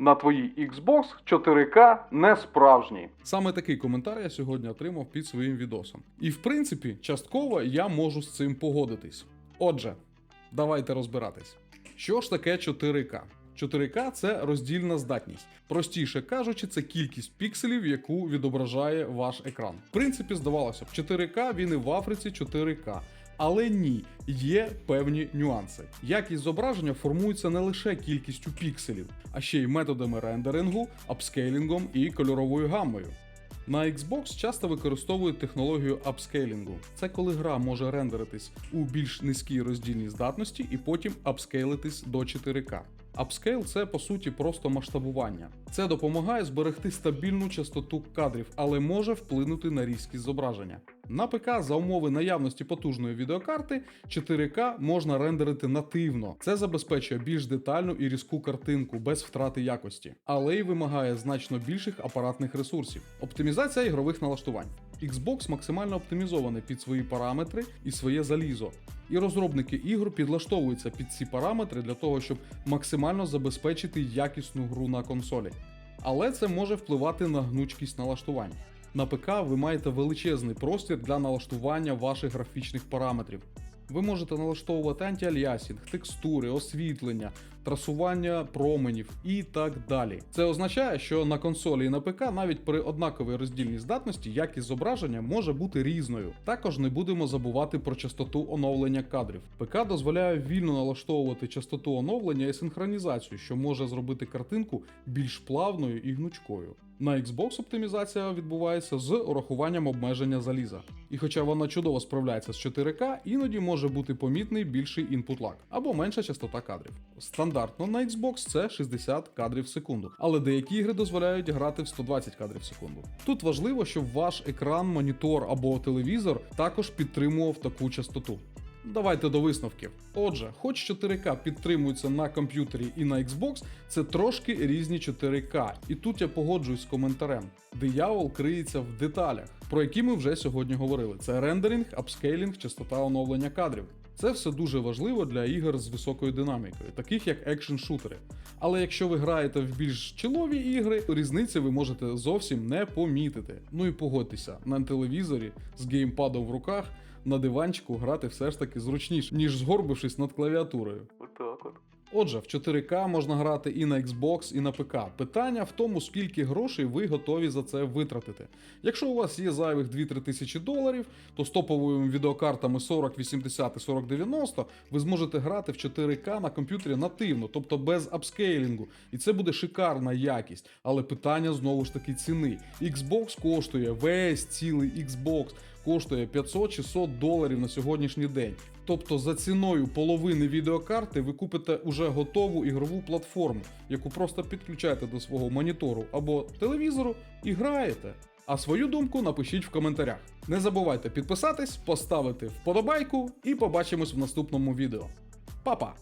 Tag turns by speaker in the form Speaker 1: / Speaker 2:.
Speaker 1: На твоїй Xbox 4К не справжній.
Speaker 2: Саме такий коментар я сьогодні отримав під своїм відосом. І в принципі, частково я можу з цим погодитись. Отже, давайте розбиратись. Що ж таке 4К? 4К це роздільна здатність. Простіше кажучи, це кількість пікселів, яку відображає ваш екран. В принципі, здавалося б, 4К він і в Африці 4К. Але ні, є певні нюанси. Якість зображення формується не лише кількістю пікселів, а ще й методами рендерингу, апскейлінгом і кольоровою гаммою. На Xbox часто використовують технологію апскейлінгу. Це коли гра може рендеритись у більш низькій роздільній здатності і потім апскейлитись до 4К. Апскейл це по суті просто масштабування. Це допомагає зберегти стабільну частоту кадрів, але може вплинути на різкість зображення. На ПК за умови наявності потужної відеокарти 4К можна рендерити нативно. Це забезпечує більш детальну і різку картинку без втрати якості, але й вимагає значно більших апаратних ресурсів. Оптимізація ігрових налаштувань. Xbox максимально оптимізований під свої параметри і своє залізо. І розробники ігор підлаштовуються під ці параметри для того, щоб максимально забезпечити якісну гру на консолі. Але це може впливати на гнучкість налаштувань. На ПК ви маєте величезний простір для налаштування ваших графічних параметрів. Ви можете налаштовувати антиаліасінг, текстури, освітлення, трасування променів і так далі. Це означає, що на консолі і на ПК навіть при однаковій роздільній здатності якість зображення може бути різною. Також не будемо забувати про частоту оновлення кадрів. ПК дозволяє вільно налаштовувати частоту оновлення і синхронізацію, що може зробити картинку більш плавною і гнучкою. На Xbox оптимізація відбувається з урахуванням обмеження заліза. І хоча вона чудово справляється з 4К, іноді може бути помітний більший input lag або менша частота кадрів. Стандартно на Xbox це 60 кадрів в секунду, але деякі ігри дозволяють грати в 120 кадрів в секунду. Тут важливо, щоб ваш екран, монітор або телевізор також підтримував таку частоту. Давайте до висновків. Отже, хоч 4К підтримується на комп'ютері і на Xbox, це трошки різні 4К. І тут я погоджуюсь з коментарем. Диявол криється в деталях, про які ми вже сьогодні говорили: це рендеринг, апскейлінг, частота оновлення кадрів. Це все дуже важливо для ігор з високою динамікою, таких як екшн-шутери. Але якщо ви граєте в більш чолові ігри, то різниці ви можете зовсім не помітити. Ну і погодьтеся, на телевізорі з геймпадом в руках на диванчику грати все ж таки зручніше, ніж згорбившись над клавіатурою.
Speaker 1: Отак от.
Speaker 2: Отже, в 4К можна грати і на Xbox, і на ПК. Питання в тому, скільки грошей ви готові за це витратити. Якщо у вас є зайвих 2-3 тисячі доларів, то з топовими відеокартами 40, 80 і 40 90 ви зможете грати в 4К на комп'ютері нативно, тобто без апскейлінгу. І це буде шикарна якість. Але питання знову ж таки ціни. Xbox коштує весь цілий Xbox. Коштує 500-600 доларів на сьогоднішній день. Тобто за ціною половини відеокарти ви купите уже готову ігрову платформу, яку просто підключаєте до свого монітору або телевізору і граєте. А свою думку напишіть в коментарях. Не забувайте підписатись, поставити вподобайку і побачимось в наступному відео. Па-па!